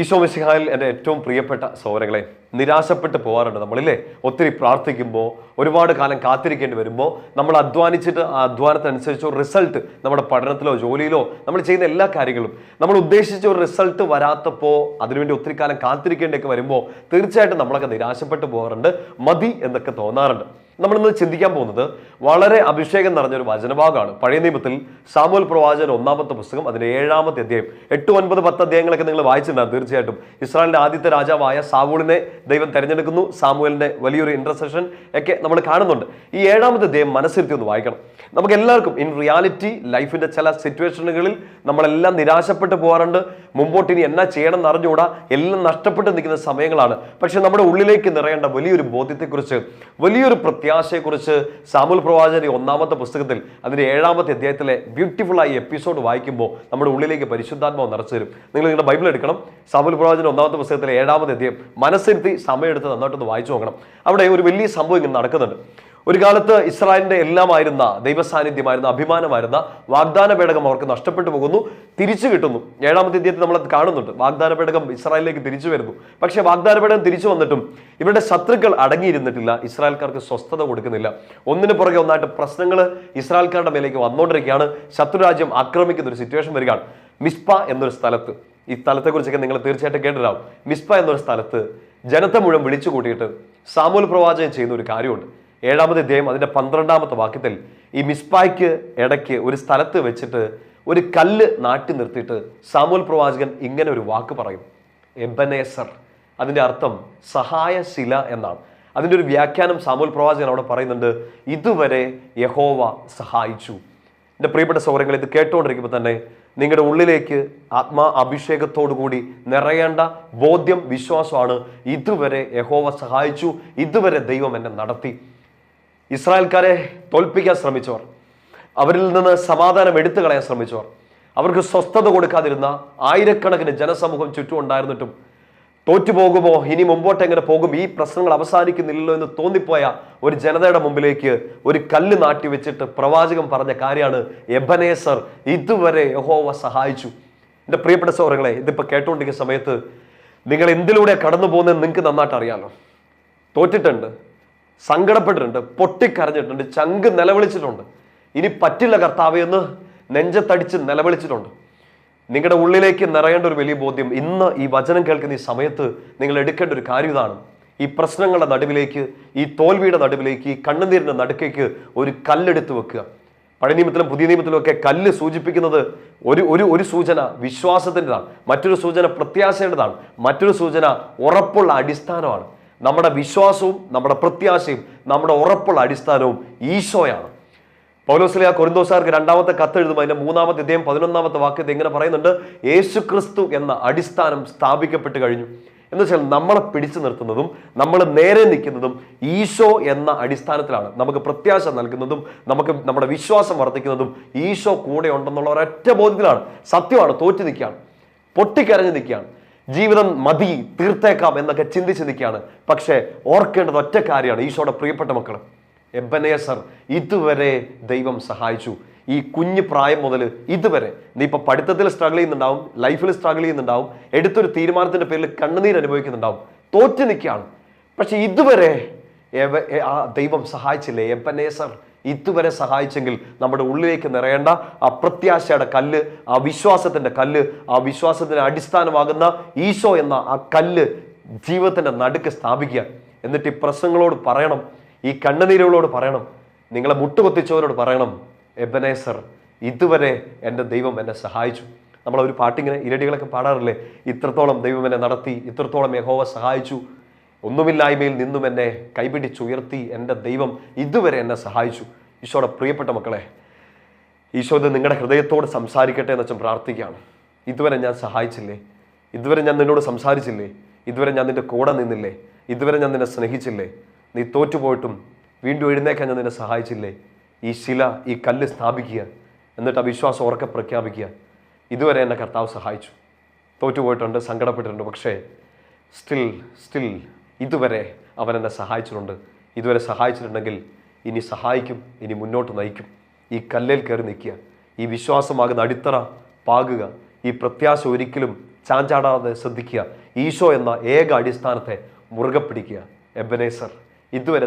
ഈശോ മിശിഹായിൽ എന്റെ ഏറ്റവും പ്രിയപ്പെട്ട സൗരങ്ങളെ നിരാശപ്പെട്ട് പോകാറുണ്ട് നമ്മളില്ലേ? ഒത്തിരി പ്രാർത്ഥിക്കുമ്പോൾ ഒരുപാട് കാലം കാത്തിരിക്കേണ്ടി വരുമ്പോൾ നമ്മൾ അധ്വാനിച്ചിട്ട് ആ അധ്വാനത്തിനനുസരിച്ച് റിസൾട്ട് നമ്മുടെ പഠനത്തിലോ ജോലിയിലോ നമ്മൾ ചെയ്യുന്ന എല്ലാ കാര്യങ്ങളും. നമ്മൾ ഉദ്ദേശിച്ച ഒരു റിസൾട്ട് വരാത്തപ്പോൾ അതിനുവേണ്ടി ഒത്തിരി കാലം കാത്തിരിക്കേണ്ടിയൊക്കെ വരുമ്പോൾ തീർച്ചയായിട്ടും നമ്മളൊക്കെ നിരാശപ്പെട്ട് പോകാറുണ്ട്. മതി എന്നൊക്കെ തോന്നാറുണ്ട്. നമ്മളിന്ന് ചിന്തിക്കാൻ പോകുന്നത് വളരെ അഭിഷേകം നിറഞ്ഞൊരു വചനഭാഗമാണ്. പഴയ നിയമത്തിൽ സാമൂൽ പ്രവാചകൻ ഒന്നാമത്തെ പുസ്തകം അതിന്റെ ഏഴാമത്തെ അധ്യായം എട്ട് ഒൻപത് പത്ത് അധ്യായങ്ങളൊക്കെ നിങ്ങൾ വായിച്ചിട്ടുണ്ടാകും തീർച്ചയായിട്ടും. ഇസ്രായേലിന്റെ ആദ്യത്തെ രാജാവായ സാവൂളിനെ ദൈവം തെരഞ്ഞെടുക്കുന്നു. സാമുവലിന്റെ വലിയൊരു ഇന്റർസെഷൻ ഒക്കെ നമ്മൾ കാണുന്നുണ്ട്. ഈ ഏഴാമത്തെ അധ്യായം മനസ്സിരുത്തി ഒന്ന് വായിക്കണം. നമുക്ക് എല്ലാവർക്കും ഇൻ റിയാലിറ്റി ലൈഫിന്റെ ചില സിറ്റുവേഷനുകളിൽ നമ്മളെല്ലാം നിരാശപ്പെട്ട് പോകാറുണ്ട്. മുമ്പോട്ട് ഇനി എന്നാ ചെയ്യണം എന്ന് അറിഞ്ഞുകൂടാ. എല്ലാം നഷ്ടപ്പെട്ട് നിൽക്കുന്ന സമയങ്ങളാണ്. പക്ഷെ നമ്മുടെ ഉള്ളിലേക്ക് നിറയേണ്ട വലിയൊരു ബോധ്യത്തെക്കുറിച്ച് വലിയൊരു പ്രത്യാശയെക്കുറിച്ച് സാമുൽ പ്രവാചകന്റെ ഒന്നാമത്തെ പുസ്തകത്തിൽ അതിന്റെ ഏഴാമത്തെ അധ്യായത്തിലെ ബ്യൂട്ടിഫുൾ ആയി എപ്പിസോഡ് വായിക്കുമ്പോൾ നമ്മുടെ ഉള്ളിലേക്ക് പരിശുദ്ധാത്മാവ് നിറച്ചു തരും. നിങ്ങൾ നിങ്ങളുടെ ബൈബിൾ എടുക്കണം. സാമുൽ പ്രവാചകൻ ഒന്നാമത്തെ പുസ്തകത്തിലെ ഏഴാമത്തെ അധ്യായം മനസ്സിരുത്തി സമയമെടുത്ത് നന്നായിട്ടൊന്ന് വായിച്ചു നോക്കണം. അവിടെ ഒരു വലിയ സംഭവം ഇങ്ങനെ നടക്കുന്നുണ്ട്. ഒരു കാലത്ത് ഇസ്രായേലിന്റെ എല്ലാമായിരുന്ന ദൈവസാന്നിധ്യമായിരുന്ന അഭിമാനമായിരുന്ന വാഗ്ദാന പേടകം അവർക്ക് നഷ്ടപ്പെട്ടു പോകുന്നു തിരിച്ചു കിട്ടുന്നു. ഏഴാമത്തെ അധ്യയത്തിൽ നമ്മൾ കാണുന്നുണ്ട്. വാഗ്ദാന പേടകം ഇസ്രായേലിലേക്ക് തിരിച്ചു വരുന്നു. പക്ഷേ വാഗ്ദാന പേടകം തിരിച്ചു വന്നിട്ടും ഇവരുടെ ശത്രുക്കൾ അടങ്ങിയിരുന്നിട്ടില്ല. ഇസ്രായേൽക്കാർക്ക് സ്വസ്ഥത കൊടുക്കുന്നില്ല. ഒന്നിനു പുറകെ ഒന്നായിട്ട് പ്രശ്നങ്ങൾ ഇസ്രായേൽക്കാരുടെ മേലേക്ക് വന്നുകൊണ്ടിരിക്കുകയാണ്. ശത്രുരാജ്യം ആക്രമിക്കുന്ന ഒരു സിറ്റുവേഷൻ വരികയാണ്. മിസ്പ എന്നൊരു സ്ഥലത്ത് ഈ സ്ഥലത്തെക്കുറിച്ചൊക്കെ നിങ്ങൾ തീർച്ചയായിട്ടും കേട്ടിട്ടുണ്ടാവും. മിസ്പ എന്നൊരു സ്ഥലത്ത് ജനത്തെ മുഴുവൻ വിളിച്ചു കൂട്ടിയിട്ട് സാമൂൽ പ്രവാചകം ചെയ്യുന്ന ഒരു കാര്യമുണ്ട്. ഏഴാമത്തെ അധ്യായം അതിന്റെ പന്ത്രണ്ടാമത്തെ വാക്യത്തിൽ ഈ മിസ്പായ്ക്ക് ഇടയ്ക്ക് ഒരു സ്ഥലത്ത് വെച്ചിട്ട് ഒരു കല്ല് നാട്ടി നിർത്തിയിട്ട് സാമൂൽ പ്രവാചകൻ ഇങ്ങനെ ഒരു വാക്ക് പറയും. എബനേസർ. അതിന്റെ അർത്ഥം സഹായശില എന്നാണ്. അതിന്റെ ഒരു വ്യാഖ്യാനം സാമൂൽ പ്രവാചകൻ അവിടെ പറയുന്നുണ്ട് ഇതുവരെ യഹോവ സഹായിച്ചു. എന്റെ പ്രിയപ്പെട്ട സൗകര്യങ്ങൾ ഇത് കേട്ടുകൊണ്ടിരിക്കുമ്പോൾ തന്നെ നിങ്ങളുടെ ഉള്ളിലേക്ക് ആത്മാ അഭിഷേകത്തോടു കൂടി നിറയേണ്ട ബോധ്യം വിശ്വാസമാണ്. ഇതുവരെ യഹോവ സഹായിച്ചു. ഇതുവരെ ദൈവം എന്നെ നടത്തി. ഇസ്രായേൽക്കാരെ തോൽപ്പിക്കാൻ ശ്രമിച്ചവർ അവരിൽ നിന്ന് സമാധാനം എടുത്തു കളയാൻ ശ്രമിച്ചവർ അവർക്ക് സ്വസ്ഥത കൊടുക്കാതിരുന്ന ആയിരക്കണക്കിന് ജനസമൂഹം ചുറ്റും ഉണ്ടായിരുന്നിട്ടും തോറ്റുപോകുമോ ഇനി മുമ്പോട്ട് എങ്ങനെ പോകും? ഈ പ്രശ്നങ്ങൾ അവസാനിക്കുന്നില്ലല്ലോ എന്ന് തോന്നിപ്പോയ ഒരു ജനതയുടെ മുമ്പിലേക്ക് ഒരു കല്ല് നാട്ടി വെച്ചിട്ട് പ്രവാചകൻ പറഞ്ഞ കാര്യമാണ് എബനേസർ. ഇതുവരെ യഹോവ സഹായിച്ചു. എന്റെ പ്രിയപ്പെട്ട സൗഹൃദങ്ങളെ ഇതിപ്പോൾ കേട്ടുകൊണ്ടിരിക്കുന്ന സമയത്ത് നിങ്ങൾ എന്തിലൂടെ കടന്നു പോകുന്നത് നിങ്ങൾക്ക് നന്നായിട്ട് അറിയാമല്ലോ തോറ്റിട്ടുണ്ട്. സങ്കടപ്പെട്ടിട്ടുണ്ട് പൊട്ടിക്കരഞ്ഞിട്ടുണ്ട് ചങ്ക് നിലവിളിച്ചിട്ടുണ്ട്. ഇനി പറ്റില്ല കർത്താവ് എന്ന് നെഞ്ചത്തടിച്ച് നിലവിളിച്ചിട്ടുണ്ട്. നിങ്ങളുടെ ഉള്ളിലേക്ക് നിറയേണ്ട ഒരു വലിയ ബോധ്യം ഇന്ന് ഈ വചനം കേൾക്കുന്ന ഈ സമയത്ത് നിങ്ങൾ എടുക്കേണ്ട ഒരു കാര്യം ഇതാണ്. ഈ പ്രശ്നങ്ങളുടെ നടുവിലേക്ക് ഈ തോൽവിയുടെ നടുവിലേക്ക് ഈ കണ്ണുനീരിന്റെ നടുക്കേക്ക് ഒരു കല്ലെടുത്ത് വെക്കുക. പഴയ നിയമത്തിലും പുതിയ നിയമത്തിലും ഒക്കെ കല്ല് സൂചിപ്പിക്കുന്നത് ഒരു ഒരു ഒരു സൂചന വിശ്വാസത്തിന്റെതാണ്. മറ്റൊരു സൂചന പ്രത്യാശയുടേതാണ്. മറ്റൊരു സൂചന ഉറപ്പുള്ള അടിസ്ഥാനമാണ്. നമ്മുടെ വിശ്വാസവും നമ്മുടെ പ്രത്യാശയും നമ്മുടെ ഉറപ്പുള്ള അടിസ്ഥാനവും ഈശോയാണ്. പൗലോസ്ലിയ കൊരിന്തോസാർക്ക് രണ്ടാമത്തെ കത്ത് എഴുതുമ്പോൾ അതിന്റെ മൂന്നാമത്തെ ഇദ്ദേഹം പതിനൊന്നാമത്തെ വാക്യത്തെ ഇങ്ങനെ പറയുന്നുണ്ട് യേശു ക്രിസ്തു എന്ന അടിസ്ഥാനം സ്ഥാപിക്കപ്പെട്ട് കഴിഞ്ഞു. എന്ന് വെച്ചാൽ നമ്മളെ പിടിച്ചു നിർത്തുന്നതും നമ്മൾ നേരെ നിൽക്കുന്നതും ഈശോ എന്ന അടിസ്ഥാനത്തിലാണ്. നമുക്ക് പ്രത്യാശ നൽകുന്നതും നമുക്ക് നമ്മുടെ വിശ്വാസം വർദ്ധിക്കുന്നതും ഈശോ കൂടെ ഉണ്ടെന്നുള്ള ഒരൊറ്റ ബോധ്യത്തിലാണ്. സത്യമാണ് തോറ്റു നിൽക്കുകയാണ് പൊട്ടിക്കരഞ്ഞു നിൽക്കുകയാണ്. ജീവിതം മതി തീർത്തേക്കാം എന്നൊക്കെ ചിന്തിച്ച് നിൽക്കുകയാണ്. പക്ഷേ ഓർക്കേണ്ടത് ഒറ്റ കാര്യമാണ് ഈശോയുടെ പ്രിയപ്പെട്ട മക്കൾ എബനേസർ ഇതുവരെ ദൈവം സഹായിച്ചു. ഈ കുഞ്ഞു പ്രായം മുതൽ ഇതുവരെ നീ ഇപ്പൊ പഠിത്തത്തിൽ സ്ട്രഗിൾ ചെയ്യുന്നുണ്ടാവും ലൈഫിൽ സ്ട്രഗിൾ ചെയ്യുന്നുണ്ടാവും എടുത്തൊരു തീരുമാനത്തിന്റെ പേരിൽ കണ്ണുനീര് അനുഭവിക്കുന്നുണ്ടാവും. തോറ്റു നിൽക്കുകയാണ്. പക്ഷെ ഇതുവരെ ദൈവം സഹായിച്ചില്ലേ? എബനേസർ ഇതുവരെ സഹായിച്ചെങ്കിൽ നമ്മുടെ ഉള്ളിലേക്ക് നിറയേണ്ട ആ പ്രത്യാശയുടെ കല്ല് ആ വിശ്വാസത്തിന്റെ കല്ല് ആ വിശ്വാസത്തിന് അടിസ്ഥാനമാകുന്ന ഈശോ എന്ന ആ കല്ല് ജീവിതത്തിന്റെ നടുക്ക് സ്ഥാപിക്കുക. എന്നിട്ട് ഈ പ്രശ്നങ്ങളോട് പറയണം. ഈ കണ്ണുനീരുകളോട് പറയണം. നിങ്ങളെ മുട്ടുകൊത്തിച്ചവരോട് പറയണം എബനേസർ ഇതുവരെ എന്റെ ദൈവം എന്നെ സഹായിച്ചു. നമ്മളൊരു പാട്ടിങ്ങനെ ഇരടികളൊക്കെ പാടാറില്ലേ? ഇത്രത്തോളം ദൈവം എന്നെ നടത്തി ഇത്രത്തോളം യഹോവ സഹായിച്ചു. ഒന്നുമില്ലായ്മയിൽ നിന്നും എന്നെ കൈപിടിച്ചുയർത്തി എന്റെ ദൈവം ഇതുവരെ എന്നെ സഹായിച്ചു. ഈശോയുടെ പ്രിയപ്പെട്ട മക്കളെ ഈശോ ഇത് നിങ്ങളുടെ ഹൃദയത്തോട് സംസാരിക്കട്ടെ എന്ന് വെച്ചാൽ പ്രാർത്ഥിക്കുകയാണ്. ഇതുവരെ ഞാൻ സഹായിച്ചില്ലേ? ഇതുവരെ ഞാൻ നിന്നോട് സംസാരിച്ചില്ലേ? ഇതുവരെ ഞാൻ നിന്റെ കൂടെ നിന്നില്ലേ? ഇതുവരെ ഞാൻ നിന്നെ സ്നേഹിച്ചില്ലേ? നീ തോറ്റുപോയിട്ടും വീണ്ടും എഴുന്നേക്കാൻ ഞാൻ നിന്നെ സഹായിച്ചില്ലേ? ഈ ശില ഈ കല്ല് സ്ഥാപിക്കുക എന്നിട്ട് ആ വിശ്വാസം ഉറക്കെ പ്രഖ്യാപിക്കുക. ഇതുവരെ എന്നെ കർത്താവ് സഹായിച്ചു. തോറ്റുപോയിട്ടുണ്ട് സങ്കടപ്പെട്ടിട്ടുണ്ട് പക്ഷേ സ്റ്റിൽ സ്റ്റിൽ ഇതുവരെ അവൻ എന്നെ സഹായിച്ചിട്ടുണ്ട്. ഇതുവരെ സഹായിച്ചിട്ടുണ്ടെങ്കിൽ ഇനി സഹായിക്കും ഇനി മുന്നോട്ട് നയിക്കും. ഈ കല്ലിൽ കയറി നിൽക്കുക. ഈ വിശ്വാസമാകുന്ന അടിത്തറ പാകുക. ഈ പ്രത്യാശ ഒരിക്കലും ചാഞ്ചാടാതെ ശ്രദ്ധിക്കുക. ഈശോ എന്ന ഏക അടിസ്ഥാനത്തെ മുറുകെ പിടിക്കുക. എബനേസർ ഇതുവരെ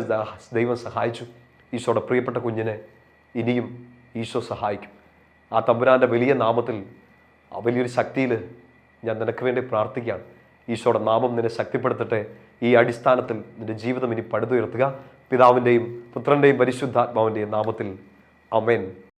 ദൈവം സഹായിച്ചു. ഈശോയുടെ പ്രിയപ്പെട്ട കുഞ്ഞിനെ ഇനിയും ഈശോ സഹായിക്കും. ആ തമ്പുരാന്റെ വലിയ നാമത്തിൽ വലിയൊരു ശക്തിയിൽ ഞാൻ നിനക്ക് വേണ്ടി പ്രാർത്ഥിക്കുകയാണ്. ഈശോയുടെ നാമം നിന്നെ ശക്തിപ്പെടുത്തട്ടെ. ഈ അടിസ്ഥാനത്തിൽ നിന്റെ ജീവിതം ഇനി പടുത്തുയർത്തുക പിതാവിന്റെയും പുത്രന്റെയും പരിശുദ്ധാത്മാവിന്റെയും നാമത്തിൽ. അമേൻ